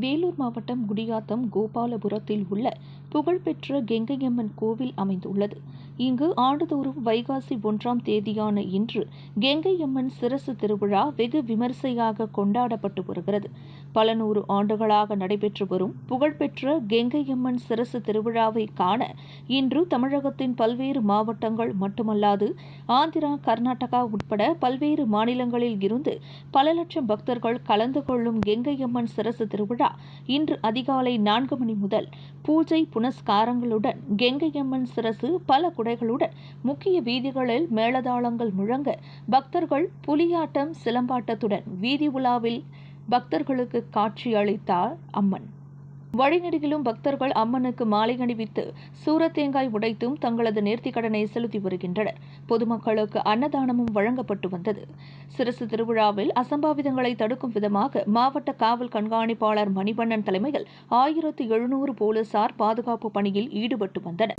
வேலூர் மாவட்டம் குடியாத்தம் கோபாலபுரத்தில் உள்ள புகழ்பெற்ற கெங்கையம்மன் கோவில் அமைந்துள்ளது. இங்கு ஆண்டுதோறும் வைகாசி ஒன்றாம் தேதியான இன்று கெங்கையம்மன் சிரசு திருவிழா வெகு விமரிசையாக கொண்டாடப்பட்டு வருகிறது. பல நூறு ஆண்டுகளாக நடைபெற்று வரும் புகழ்பெற்ற கெங்கையம்மன் சிரசு திருவிழாவை காண இன்று தமிழகத்தின் பல்வேறு மாவட்டங்கள் மட்டுமல்லாது ஆந்திரா கர்நாடகா உட்பட பல்வேறு மாநிலங்களில் இருந்து பல லட்சம் பக்தர்கள் கலந்து கொள்ளும் கெங்கையம்மன் சிரசு திருவிழா இன்று அதிகாலை நான்கு மணி முதல் பூஜை புனஸ்காரங்களுடன் கெங்கையம்மன் சிரசு பல குடைகளுடன் முக்கிய வீதிகளில் மேளதாளங்கள் முழங்க பக்தர்கள் புலியாட்டம் சிலம்பாட்டத்துடன் வீதி உலாவில் பக்தர்களுக்கு காட்சி அளித்தார் அம்மன். வழிநெடுகிலும் பக்தர்கள் அம்மனுக்கு மாலை அணிவித்து சூரத்தேங்காய் உடைத்தும் தங்களது நேர்த்திக்கடனை செலுத்தி வருகின்றனர். பொதுமக்களுக்கு அன்னதானமும் வழங்கப்பட்டு வந்தது. சிரசு திருவிழாவில் அசம்பாவிதங்களை தடுக்கும் விதமாக மாவட்ட காவல் கண்காணிப்பாளர் மணிவண்ணன் தலைமையில் ஆயிரத்து எழுநூறு போலீசார் பாதுகாப்பு பணியில் ஈடுபட்டு வந்தனர்.